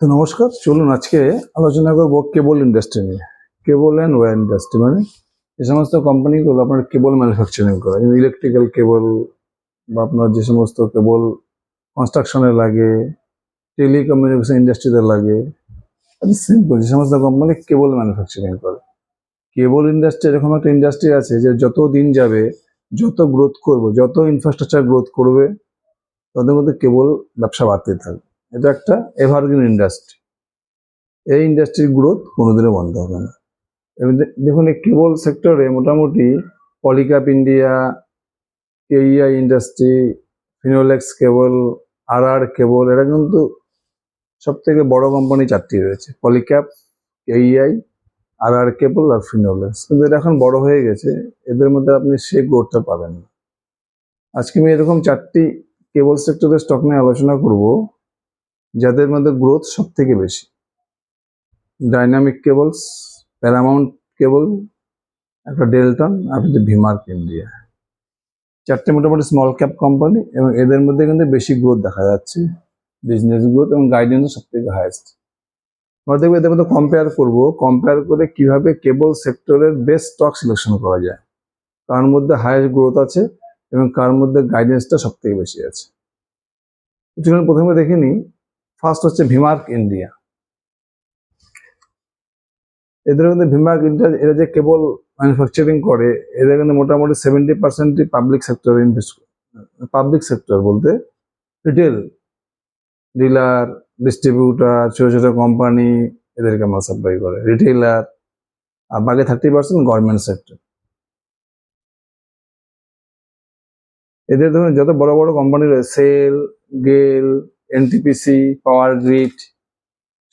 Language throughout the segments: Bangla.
তো নমস্কার, চলুন আজকে আলোচনা করব কেবল ইন্ডাস্ট্রি নিয়ে। কেবল অ্যান্ড ওয়্যার ইন্ডাস্ট্রি মানে যে সমস্ত কোম্পানিগুলো আপনার কেবল ম্যানুফ্যাকচারিং করে। ইলেকট্রিক্যাল কেবল বা আপনার যে সমস্ত কেবল কনস্ট্রাকশনে লাগে টেলিকমিউনিকেশন ইন্ডাস্ট্রিতে লাগে সিম্পল যে সমস্ত কোম্পানি কেবল ম্যানুফ্যাকচারিং করে। কেবল ইন্ডাস্ট্রি এরকম একটা ইন্ডাস্ট্রি আছে যে যত দিন যাবে, যত গ্রোথ করব, যত ইনফ্রাস্ট্রাকচার গ্রোথ করবে তাদের মধ্যে কেবল ব্যবসা বাড়তে থাকবে। এটা একটা এভারগ্রিন ইন্ডাস্ট্রি এই ইন্ডাস্ট্রির গ্রোথ কোনোদিনও বন্ধ হবে না। দেখুন, এই কেবল সেক্টরে মোটামুটি Polycab India KEI industry Finolex cable R R cable এরা কিন্তু সব থেকে বড় কোম্পানি চারটি রয়েছে। Polycab KEI R R cable আর ফিনোলেক্স কিন্তু এটা এখন বড় হয়ে গেছে, এদের মধ্যে আপনি সে গ্রোথটা পাবেন না। আজকে আমি এরকম চারটি কেবল সেক্টরের স্টক নিয়ে আলোচনা করব। যাদের মধ্যে গ্রোথ সব থেকে বেশি। ডাইনামিক কেবলস প্যারামাউন্ট কেবল একটা ডেলটন আর একটা ভিমার্ক ইন্ডিয়া চারটে মোটামুটি স্মল ক্যাপ কোম্পানি এবং এদের মধ্যে কিন্তু বেশি গ্রোথ দেখা যাচ্ছে। বিজনেস গ্রোথ এবং গাইডেন্সও সব থেকে হায়েস্ট আমরা দেখব এদের মধ্যে কম্পেয়ার করব। কম্পেয়ার করে কীভাবে কেবল সেক্টরের বেস্ট স্টক সিলেকশন করা যায়। কার মধ্যে হায়েস্ট গ্রোথ আছে এবং কার মধ্যে গাইডেন্সটা সব থেকে বেশি আছে। প্রথমে দেখে নিই। ফার্স্ট হচ্ছে ভিমার্ক ইন্ডিয়া এদের মধ্যে ভিমার্ক ইন্ডিয়া এরা যে কেবল ম্যানুফ্যাকচারিং করে, এদের কিন্তু মোটামুটি সেভেন্টি পার্সেন্টই পাবলিক সেক্টরে ইনভেস্ট পাবলিক সেক্টর বলতে রিটেল ডিলার ডিস্ট্রিবিউটার ছোট ছোট কোম্পানি এদেরকে মাল সাপ্লাই করে। রিটেলার আর বাকি থার্টি পার্সেন্ট গভর্নমেন্ট সেক্টর এদের ধরুন যত বড় বড় কোম্পানি রয়েছে সেল গেল এনটিপিসি পাওয়ার গ্রিড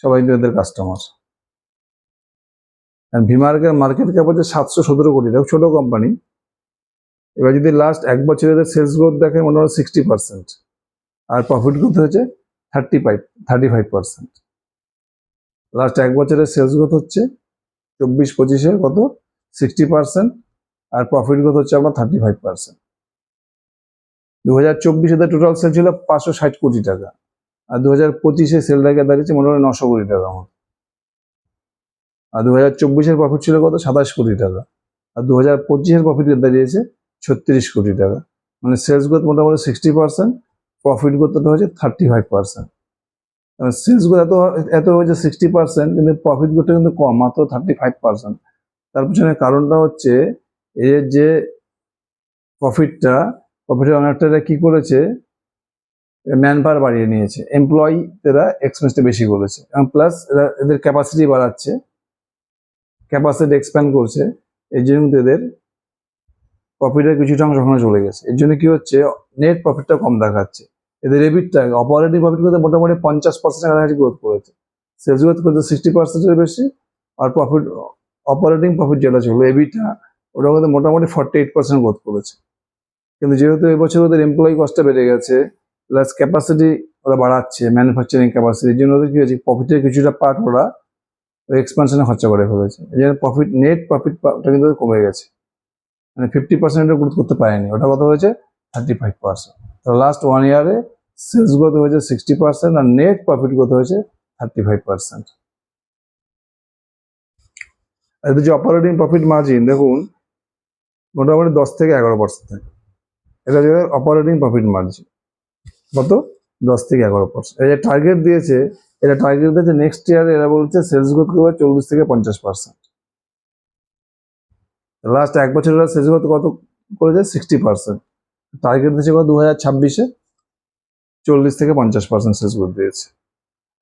সবাই এদের কাস্টমার ভিমার্কের মার্কেট ক্যাপ হচ্ছে সাতশো সতেরো কোটি টাকা ছোট কোম্পানি এবার যদি লাস্ট এক বছরে সেলস গ্রোথ দেখে মোটামুটি সিক্সটি পার্সেন্ট আর প্রফিট গ্রোথ হচ্ছে thirty five thirty five percent last এক বছরের সেলস গ্রোথ হচ্ছে চব্বিশ পঁচিশে, কত? সিক্সটি পার্সেন্ট আর প্রফিট গ্রোথ হচ্ছে আপনার থার্টি ফাইভ পার্সেন্ট দু হাজার চব্বিশে টোটাল সেল ছিল পাঁচশো ষাট কোটি টাকা। আর দু হাজার পঁচিশে সেল টাকা দাঁড়িয়েছে মোটামুটি নশো কোটি টাকা মতো। আর দু হাজার চব্বিশের প্রফিট ছিল কত? সাতাশ কোটি টাকা। আর দু হাজার পঁচিশের প্রফিট দাঁড়িয়েছে ছত্রিশ কোটি টাকা। মানে সেলস গ্রোথ মোটামুটি সিক্সটি পার্সেন্ট প্রফিট গ্রোথটা হচ্ছে thirty five percent sales growth এত এত হয়েছে সিক্সটি পার্সেন্ট কিন্তু প্রফিট গ্রোথটা কিন্তু কম, মাত্র থার্টি ফাইভ পার্সেন্ট তার পিছনে কারণটা হচ্ছে এর যে প্রফিটটা প্রফিটের অনেকটা কি করেছে? ম্যান পাওয়ার বাড়িয়ে নিয়েছে। এমপ্লয়ি এরা এক্সপেন্সটা বেশি করেছে। এবং প্লাস এরা এদের ক্যাপাসিটি বাড়াচ্ছে। ক্যাপাসিটি এক্সপ্যান্ড করছে। এর জন্য কিন্তু এদের প্রফিটের কিছুটা অংশ ওখানে চলে গেছে। এর জন্য কি হচ্ছে নেট প্রফিটটা কম দেখাচ্ছে। এদের এবিটটা অপারেটিং প্রফিট করতে মোটামুটি পঞ্চাশ পার্সেন্ট কাছাকাছি গ্রোথ করেছে। সেলস গ্রোথ করতে সিক্সটি পার্সেন্টের বেশি। আর প্রফিট অপারেটিং প্রফিট যেটা ছিল এবিটা ওটা করতে মোটামুটি ফর্টি এইট পার্সেন্ট গ্রোথ করেছে। কিন্তু যেহেতু এবছর ওদের এমপ্লয়ি কস্টটা বেড়ে গেছে প্লাস ক্যাপাসিটি ওরা বাড়াচ্ছে ম্যানুফ্যাকচারিং ক্যাপাসিটি জন্য ওদের কী হয়েছে প্রফিটের কিছুটা পার্ট ওরা এক্সপানশনে খরচা করে ফেলেছে। এই জন্য প্রফিট নেট প্রফিটটা কিন্তু কমে গেছে। মানে ফিফটি পার্সেন্টের গ্রোথ করতে পারেনি। ওটা কত হয়েছে? থার্টি ফাইভ পার্সেন্ট তো লাস্ট ওয়ান ইয়ারে সেলস গ্রোথ হয়েছে সিক্সটি পার্সেন্ট আর নেট প্রফিট গ্রোথ হয়েছে থার্টি ফাইভ পার্সেন্ট এদের যে অপারেটিং প্রফিট মার্জিন দেখুন, মোটামুটি দশ থেকে এগারো পার্সেন্ট থাকে। এটা হচ্ছে অপারেটিং প্রফিট মার্জিন কত? দশ থেকে এগারো পার্সেন্ট যে টার্গেট দিয়েছে, এটা টার্গেট দিয়েছে নেক্সট ইয়ার এরা বলছে সেলস গ্রোথ করবে চল্লিশ থেকে পঞ্চাশ পার্সেন্ট লাস্ট এক বছর এরা সেলস গ্রোথ কত করেছে? সিক্সটি পার্সেন্ট টার্গেট দিয়েছে কত? দু হাজার ছাব্বিশে। চল্লিশ থেকে পঞ্চাশ পার্সেন্ট সেলস গ্রোথ দিয়েছে।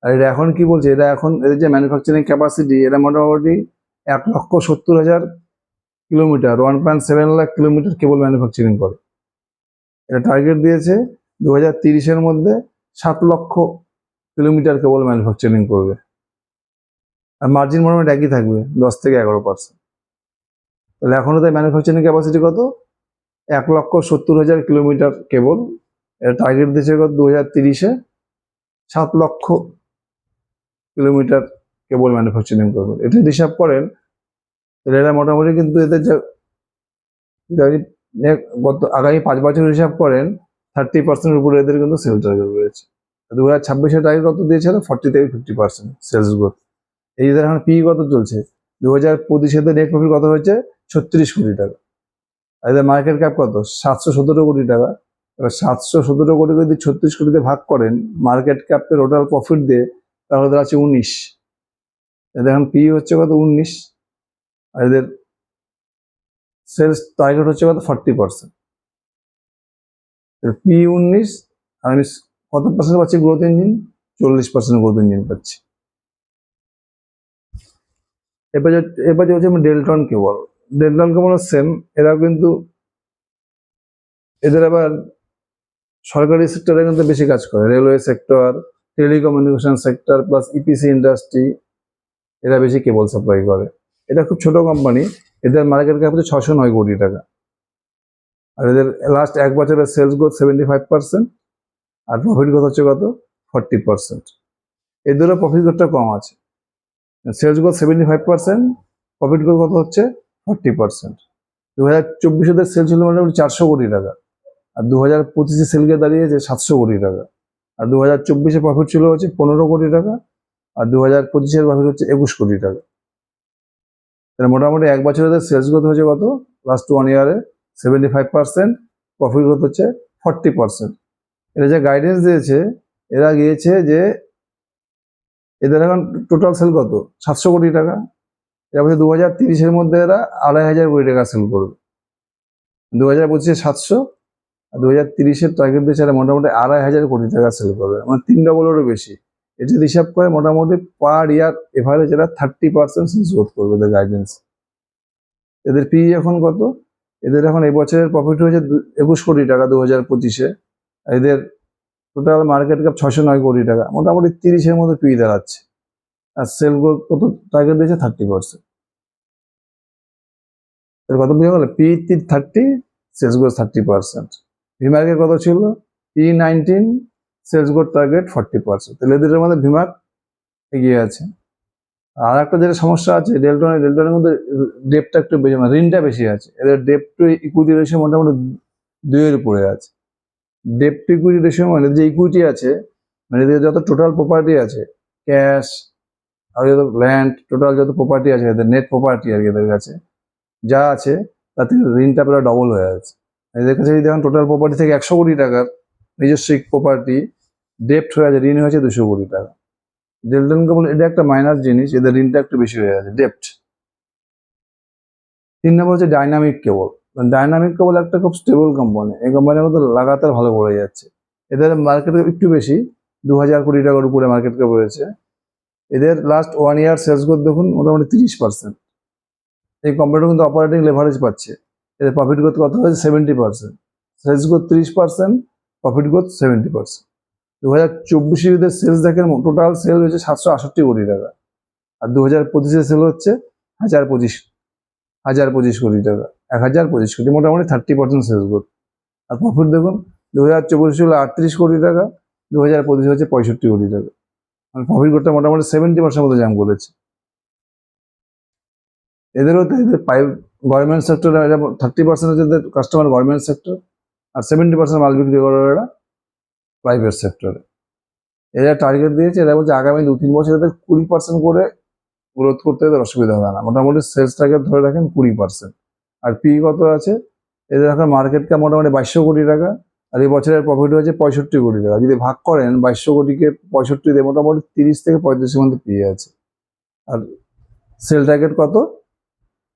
আর এটা এখন কি বলছে? এটা এখন এদের যে ম্যানুফ্যাকচারিং ক্যাপাসিটি এটা মোটামুটি এক লক্ষ সত্তর হাজার kilometre one point seven lakh kilometre cable manufacturing করে। এটা টার্গেট দিয়েছে দু হাজার তিরিশের মধ্যে সাত লক্ষ কিলোমিটার কেবল ম্যানুফ্যাকচারিং করবে। আর মার্জিন মোটামুটি একই থাকবে, দশ থেকে এগারো পার্সেন্ট তাহলে এখনও তাই ম্যানুফ্যাকচারিং ক্যাপাসিটি কত? এক লক্ষ সত্তর হাজার কিলোমিটার কেবল। এটা টার্গেট দিয়েছে কত? দু হাজার তিরিশে সাত লক্ষ কিলোমিটার কেবল ম্যানুফ্যাকচারিং করবে। এটা যদি হিসাব করেন, তাহলে এরা মোটামুটি কিন্তু এদের যা গত আগামী পাঁচ বছর হিসাব করেন থার্টি পার্সেন্টের উপরে এদের কিন্তু সেল টার্গেট রয়েছে। দু হাজার ছাব্বিশের টার্গেট কত দিয়েছিল? ফর্টি থেকে ফিফটি পার্সেন্ট সেলস গ্রোথ এই যে এখন পি কত চলছে? দু হাজার পঁচিশেতে নেট প্রফিট কত হয়েছে? ছত্রিশ কোটি টাকা। আর এদের মার্কেট ক্যাপ কত? সাতশো সতেরো কোটি টাকা। এবার সাতশো সতেরো কোটি যদি ছত্রিশ কোটিতে ভাগ করেন মার্কেট ক্যাপের টোটাল প্রফিট দিয়ে, তাহলে তার আছে উনিশ। এদের এখন পি হচ্ছে কত? উনিশ। আর এদের সেলস টার্গেট হচ্ছে কত? ফর্টি পার্সেন্ট পি উনিশ আমি কত পার্সেন্ট পাচ্ছি গ্রোথ ইঞ্জিন চল্লিশ পার্সেন্ট গ্রোথ ইঞ্জিন পাচ্ছি। এবার এবার যে হচ্ছে আমি Delton cable Delton cable same এরাও কিন্তু এদের আবার সরকারি সেক্টরে কিন্তু বেশি কাজ করে। Railway sector telecommunication sector plus EPC industry এরা বেশি কেবল সাপ্লাই করে। এটা খুব ছোট কোম্পানি এদের মার্কেট ক্যাপ হচ্ছে ছশো নয় কোটি টাকা। আর এদের লাস্ট এক বছরের sales growth seventy five percent আর প্রফিট গ্রোথ হচ্ছে কত? ফর্টি পার্সেন্ট এদেরও প্রফিট গ্রোথটা কম আছে। Sales growth seventy five percent profit growth কত হচ্ছে? ফর্টি পার্সেন্ট দু হাজার চব্বিশেদের সেল ছিল মোটামুটি চারশো কোটি টাকা। আর দু হাজার পঁচিশে সেলকে দাঁড়িয়েছে সাতশো কোটি টাকা। আর দু হাজার চব্বিশে প্রফিট ছিল হচ্ছে পনেরো কোটি টাকা। আর দু হাজার পঁচিশের প্রফিট হচ্ছে একুশ কোটি টাকা। মোটামুটি এক বছরের সেলস গ্রোথ হচ্ছে কত? লাস্ট ওয়ান ইয়ারে seventy five percent profit growth হচ্ছে ফর্টি পার্সেন্ট এরা যে গাইডেন্স দিয়েছে, এরা গিয়েছে যে এদের এখন টোটাল সেল কত? সাতশো কোটি টাকা। এরা বলছে দু হাজার তিরিশের মধ্যে এরা আড়াই হাজার কোটি টাকা সেল করবে। দু হাজার পঁচিশে সাতশো, আর দু হাজার তিরিশের টার্গেট দিয়েছে এরা মোটামুটি আড়াই হাজার কোটি টাকা সেল করবে। মানে তিন ডবলেরও বেশি। এটা যদি হিসাব করে, মোটামুটি পার ইয়ার এভারেজ এরা থার্টি পার্সেন্ট সেলস গ্রোথ করবে, এদের গাইডেন্স এদের পি এখন কত? এদের এখন এই বছরের প্রফিট হয়েছে একুশ কোটি টাকা দু হাজার পঁচিশে। এদের টোটাল মার্কেট ক্যাপ ছশো নয় কোটি টাকা। মোটামুটি তিরিশের মতো পি দাঁড়াচ্ছে। আর সেল গ্রোথ কত টার্গেট দিয়েছে থার্টি পার্সেন্ট এর কত বুঝে গেল P thirty sales growth thirty percent ভিমার্কের কত ছিল P nineteen sales growth target forty percent তাহলে এদের মধ্যে ভিমার্ক এগিয়ে আছে। আর একটা যেটা সমস্যা আছে, ডেল্টনের ডেল্টনের মধ্যে ডেপটা একটু বেশি মানে ঋণটা বেশি আছে। এদের ডেপ টু ইকুইটি রেশিও মোটামুটি দুইয়ের উপরে আছে। ডেপ টু ইকুইটি রেশিও মানে যে ইকুইটি আছে মানে এদের যত টোটাল প্রপার্টি আছে ক্যাশ আর যত ল্যান্ড টোটাল যত প্রপার্টি আছে, এদের নেট প্রপার্টি আর কি এদের কাছে, যা আছে, তার থেকে ঋণটা প্রায় ডবল হয়ে আছে। এদের কাছে যদি এখন টোটাল প্রপার্টি থেকে একশো কোটি টাকার নিজস্ব প্রপার্টি ডেপ্ট হয়ে আছে ঋণ হয়েছে দুশো কোটি টাকা। ডেল্টন কেবল এটা একটা মাইনাস জিনিস, এদের ঋণটা একটু বেশি হয়ে আছে ডেপ্ট তিন নম্বর হচ্ছে ডাইনামিক কেবল ডাইনামিক কেবল একটা খুব স্টেবল কোম্পানি এই কোম্পানির মধ্যে লাগাতার ভালো পড়ে যাচ্ছে। এদের মার্কেট একটু বেশি দু হাজার কোটি টাকার উপরে মার্কেট ক্যাপ রয়েছে। এদের last one year sales growth দেখুন, মোটামুটি তিরিশ পার্সেন্ট এই কোম্পানিটা কিন্তু অপারেটিং লেভারেজ পাচ্ছে। এদের প্রফিট গ্রোথ কত হয়েছে? সেভেন্টি পার্সেন্ট সেলস গ্রোথ তিরিশ percent profit growth seventy percent দু হাজার চব্বিশে সেলস দেখেন টোটাল সেল হয়েছে সাতশো আষট্টি কোটি টাকা। আর দু হাজার পঁচিশে সেল হচ্ছে হাজার পঁচিশ হাজার পঁচিশ কোটি টাকা, এক হাজার পঁচিশ কোটি, মোটামুটি থার্টি পার্সেন্ট সেলস গ্রোথ আর প্রফিট দেখুন দু হাজার চব্বিশে ছিল আটত্রিশ কোটি টাকা দু হাজার পঁচিশে হচ্ছে পঁয়ষট্টি কোটি টাকা। মানে প্রফিট গ্রোথটা মোটামুটি সেভেন্টি পার্সেন্ট মতো জাম করেছে। এদেরও তো এদের পাইপ গভর্নমেন্ট সেক্টরে থার্টি পার্সেন্ট হচ্ছে কাস্টমার গভর্নমেন্ট সেক্টর আর সেভেন্টি পার্সেন্ট মাল বিক্রি করে এরা প্রাইভেট সেক্টরে এরা টার্গেট দিয়েছে, এরা বলছে আগামী দু তিন বছর এদের কুড়ি পার্সেন্ট করে গ্রোথ করতে এদের অসুবিধা হবে না। মোটামুটি সেলস টার্গেট ধরে রাখেন কুড়ি পার্সেন্ট আর পি কত আছে? এদের এখন মার্কেট ক্যাপ মোটামুটি বাইশশো কোটি টাকা, আর এই বছরের প্রফিট হয়েছে পঁয়ষট্টি কোটি টাকা। যদি ভাগ করেন, বাইশশো কোটিকে পঁয়ষট্টি দিয়ে মোটামুটি তিরিশ থেকে পঁয়ত্রিশের মধ্যে পেয়ে আছে। আর সেল টার্গেট কত?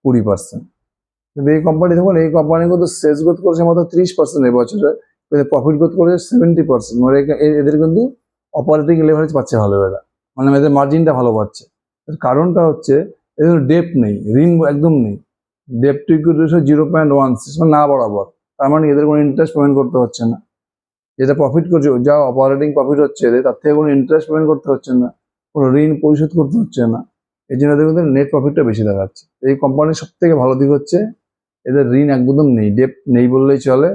কুড়ি পার্সেন্ট কিন্তু এই কোম্পানি দেখুন, এই কোম্পানি কিন্তু সেলস গ্রোথ করেছে মাত্র ত্রিশ পার্সেন্ট এবছরে প্রফিট গ্রোথ করেছে সেভেন্টি পার্সেন্ট মানে এদের কিন্তু অপারেটিং লেভারেজ পাচ্ছে ভালো এরা মানে এদের মার্জিনটা ভালো পাচ্ছে। এর কারণটা হচ্ছে, এদের ডেপ নেই, ঋণ একদম নেই। Debt to equity ratio zero point one six না বরাবর। তার মানে এদের কোনো ইন্টারেস্ট পেমেন্ট করতে হচ্ছে না। যেটা প্রফিট করছে, যা অপারেটিং প্রফিট হচ্ছে এদের, তার থেকে কোনো ইন্টারেস্ট পেমেন্ট করতে হচ্ছে না। কোনো ঋণ পরিশোধ করতে হচ্ছে না। এই জন্য এদের কিন্তু নেট প্রফিটটা বেশি দেখাচ্ছে। এই কোম্পানির সব থেকে ভালো দিক হচ্ছে, এদের ঋণ একদম নেই ডেপ নেই বললেই চলে।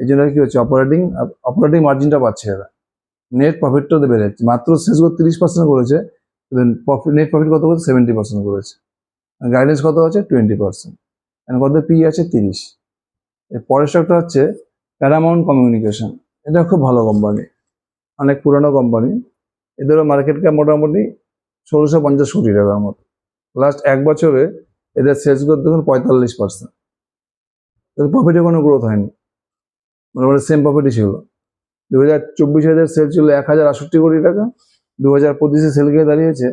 এই জন্য কি হচ্ছে? অপারেটিং অপারেটিং মার্জিনটা পাচ্ছে এরা। নেট প্রফিটটা বেড়ে যাচ্ছে। মাত্র শেষ করে তিরিশ পার্সেন্ট করেছে নেট প্রফিট কত করেছে? সেভেন্টি পার্সেন্ট করেছে। গাইডেন্স কত আছে? টোয়েন্টি পার্সেন্ট কত? পি আছে তিরিশ। এর পরের স্টকটা হচ্ছে প্যারামাউন্ট কমিউনিকেশন এটা খুব ভালো কোম্পানি অনেক পুরনো কোম্পানি এদেরও মার্কেট ক্যাপ মোটামুটি ষোলোশো পঞ্চাশ কোটি টাকার মতো। লাস্ট এক বছরে এদের সেলস গ্রোথ দেখুন পঁয়তাল্লিশ পার্সেন্ট প্রফিটে কোনো গ্রোথ হয়নি। মোটামুটি সেম প্রফিটই ছিল। দু হাজার চব্বিশে এদের সেল ছিল এক হাজার আটষট্টি কোটি টাকা দু হাজার পঁচিশে সেল গিয়ে দাঁড়িয়েছে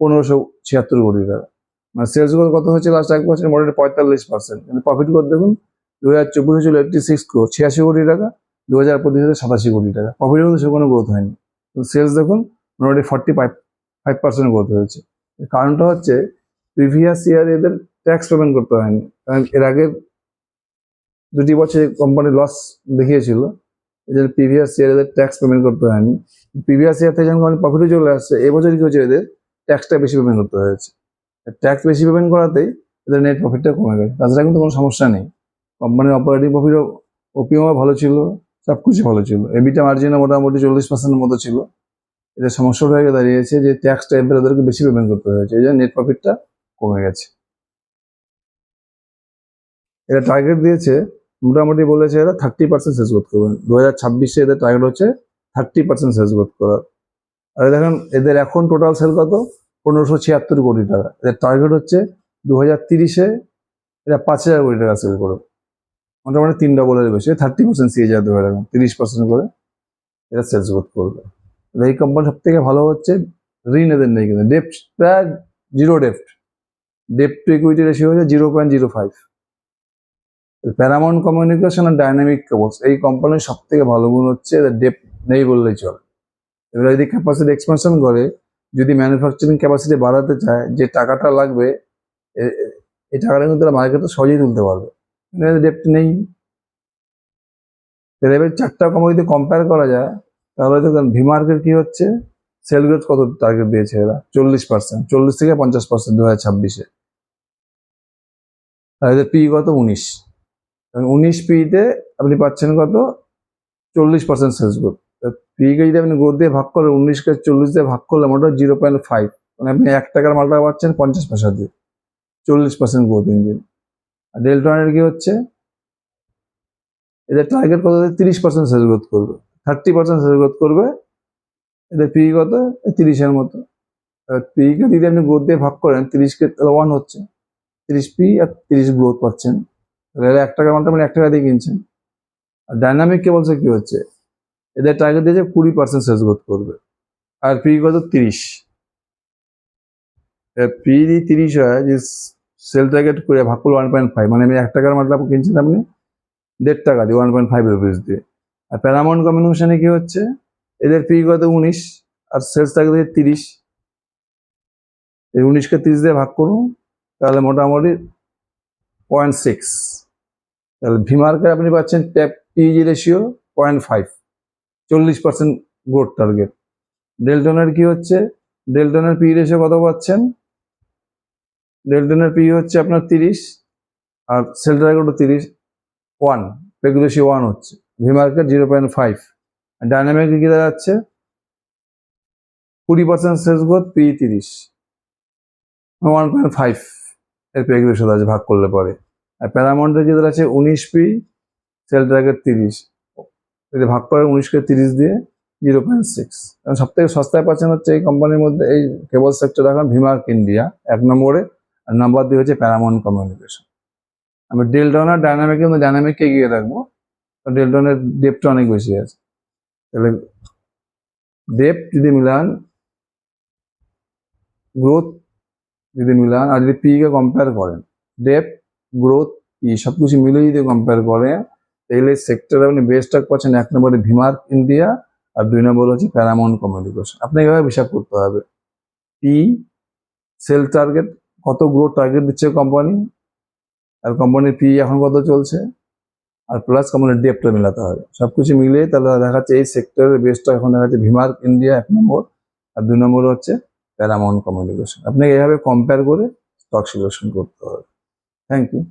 পনেরোশো ছিয়াত্তর কোটি টাকা। মানে সেলস গ্রোথ কত হচ্ছে লাস্ট এক বছর মোটামুটি পঁয়তাল্লিশ পার্সেন্ট কিন্তু প্রফিট গ্রোথ দেখুন দু হাজার চব্বিশে ছিল এইটটি সিক্স ক্রো ছিয়াশি কোটি টাকা দু হাজার পঁচিশে সাতাশি কোটি টাকা। প্রফিটে কিন্তু সে কোনো গ্রোথ হয়নি। কিন্তু সেলস দেখুন, মোটামুটি forty five five percent growth হয়েছে কারণটা হচ্ছে প্রিভিয়াস ইয়ার এদের ট্যাক্স পেমেন্ট করতে হয়নি। কারণ এর আগের দুটি বছর কোম্পানি লস দেখিয়েছিল। এদের প্রিভিয়াস ইয়ার এদের ট্যাক্স পেমেন্ট করতে হয়নি। প্রিভিয়াস ইয়ার থেকে যখন প্রফিটও চলে আসছে এবছর কি হচ্ছে এদের? ট্যাক্সটা বেশি পেমেন্ট করতে হয়েছে। ট্যাক্স বেশি পেমেন্ট করাতেই এদের নেট প্রফিটটা কমে গেছে। তাছাড়া কিন্তু কোনো সমস্যা নেই। কোম্পানির অপারেটিং প্রফিটও ওপিএমও ভালো ছিল, সব কিছু ভালো ছিল। এবিটা মার্জিনও মোটামুটি চল্লিশ পার্সেন্টের মতো ছিল। এদের সমস্যাটা হয়ে দাঁড়িয়েছে যে ট্যাক্স টাইপের ওদেরকে বেশি পেমেন্ট করতে হয়েছে। এই নেট প্রফিটটা কমে গেছে। এরা টার্গেট দিয়েছে মোটামুটি বলেছে এরা থার্টি পার্সেন্ট শেষ করতে করবেন দু হাজার ছাব্বিশে এদের টার্গেট হচ্ছে থার্টি পার্সেন্ট শেষ করতে করার। আর দেখেন, এদের এখন টোটাল সেল কত? পনেরোশো ছিয়াত্তর কোটি টাকা। এদের টার্গেট হচ্ছে দু হাজার তিরিশে এরা পাঁচ হাজার কোটি টাকা সেল করবে মোটামুটি তিন ডবলের বেশি। থার্টি পার্সেন্ট সিএজার ধরে রাখুন। তিরিশ পার্সেন্ট করে এরা সেলস গ্রোথ করবে। এই কোম্পানি সব থেকে ভালো হচ্ছে, ঋণ এদের নেই কিন্তু। ডেপ্ট প্রায় জিরো ডেপ্ট ডেপ্ট টু ইকুইটি রেশিও হচ্ছে zero point zero five Paramount communication আর ডাইনামিক কেবলস এই কোম্পানির সব থেকে ভালো গুণ হচ্ছে এদের ডেপ্ট নেই বললেই চলে। এবার যদি ক্যাপাসিটি এক্সপেনশন করে, যদি ম্যানুফ্যাকচারিং ক্যাপাসিটি বাড়াতে চায়, যে টাকাটা লাগবে এই টাকাটা কিন্তু তারা মার্কেটে সহজেই তুলতে পারবে। ডেপ্ট নেই এবার চারটা কোম্পানি যদি কম্পেয়ার করা যায়, তাহলে হয়তো ভি ভিমার্কের কী হচ্ছে? সেল গ্রোথ কত টার্গেট দিয়েছে এরা? চল্লিশ পার্সেন্ট চল্লিশ থেকে পঞ্চাশ পার্সেন্ট দু হাজার ছাব্বিশে। আর এদের পি কত? উনিশ। উনিশ পিতে আপনি পাচ্ছেন কত? চল্লিশ পার্সেন্ট সেলস গ্রোথ পিকে যদি আপনি গ্রোথ দিয়ে ভাগ করেন, উনিশকে চল্লিশ দিয়ে ভাগ করলে মোটামুটি জিরো পয়েন্ট ফাইভ মানে আপনি এক টাকার মালটা পাচ্ছেন পঞ্চাশ পয়সা দিয়ে। চল্লিশ পার্সেন্ট গ্রোথ ইঞ্জিন আর ডেল্টনের কি হচ্ছে? এদের টার্গেট কত? তিরিশ পার্সেন্ট সেল গ্রোথ করবে। থার্টি পার্সেন্ট সেল গ্রোথ করবে, এদের পি কত? তিরিশের মতো। পিকে যদি আপনি গ্রোথ দিয়ে ভাগ করেন, তিরিশকে ওয়ান হচ্ছে। তিরিশ পি আর তিরিশ গ্রোথ পাচ্ছেন। তাহলে এক টাকার মালটা মানে এক টাকা দিয়ে কিনছেন। আর ডাইনামিক কেবলসে কি হচ্ছে? এদের টার্গেট দিয়েছে কুড়ি পার্সেন্ট সেলস গ্রোথ করবে। আর পি কত? তিরিশ। পি যদি তিরিশ হয় যে সেল টার্গেট করে ভাগ করলে ওয়ান পয়েন্ট ফাইভ মানে আমি এক টাকার মালটা কিনছেন আপনি দেড় টাকা দিয়ে ওয়ান পয়েন্ট ফাইভ রুপিস দিয়ে। আর প্যারামাউন্ট কমিউনিকেশনে কি হচ্ছে? এদের পি কত? উনিশ। আর সেলস টার্গেট দিয়ে তিরিশ। এই উনিশকে তিরিশ দিয়ে ভাগ করুন, তাহলে মোটামুটি পয়েন্ট সিক্স তাহলে ভিমার্কের আপনি পাচ্ছেন ট্যাপ পিজি রেশিও পয়েন্ট ফাইভ চল্লিশ পার্সেন্ট গ্রোথ টার্গেট ডেলটনের কি হচ্ছে? ডেলটনের পি রেশিও কত পাচ্ছেন? ডেলটনের পি হচ্ছে আপনার তিরিশ, আর সেল টার্গেটও তিরিশ ওয়ান পেগ রেশিও ওয়ান হচ্ছে। ভিমার্কেট জিরো পয়েন্ট ফাইভ আর ডাইনামিক কি দাঁড়াচ্ছে কুড়ি পার্সেন্ট সেলস গ্রোথ পি তিরিশ। ওয়ান পয়েন্ট ফাইভ এর পেগ রেশিও আছে, ভাগ করলে পরে। আর প্যারামাউন্টের যেটা আছে, উনিশ পি, সেল টার্গেট তিরিশ। যদি ভাগ করে উনিশকে তিরিশ দিয়ে জিরো পয়েন্ট সিক্স। কারণ সব থেকে সস্তায় পাচ্ছেন হচ্ছে এই কোম্পানির মধ্যে এই কেবল সেক্টর এখন ভিমার্ক ইন্ডিয়া, এক নম্বরে। আর নাম্বার দুই হচ্ছে প্যারামাউন্ট কমিউনিকেশন। আমি ডেলটন আর ডাইনামিক কিন্তু ডাইনামিককে এগিয়ে রাখব ডেলটনের ডেপটা অনেক বেশি আছে। তাহলে ডেপ যদি মিলান, গ্রোথ যদি মিলান, আর যদি পিকে কম্পেয়ার করেন, ডেপ গ্রোথ সব কিছু মিলে যদি কম্পেয়ার করেন তাহলে সেক্টরে আপনি বেস্ট পাচ্ছেন এক নম্বরে ভিমার্ক ইন্ডিয়া আর দুই নম্বর হচ্ছে প্যারামাউন্ট কমিউনিকেশন আপনাকে এভাবে হিসাব করতে হবে। পি সেল টার্গেট কত গ্রোথ টার্গেট দিচ্ছে কোম্পানি আর কোম্পানির পি এখন কত চলছে? আর প্লাস কোম্পানির ডেপটা মেলাতে হবে। সব কিছু মিলিয়ে তাহলে দেখা যাচ্ছে এই সেক্টরের বেস্টটা এখন দেখা যাচ্ছে ভিমার্ক ইন্ডিয়া এক নম্বর আর দুই নম্বর হচ্ছে প্যারামাউন্ট কমিউনিকেশন আপনাকে এভাবে কম্পেয়ার করে স্টক সিলেকশন করতে হবে। Thank you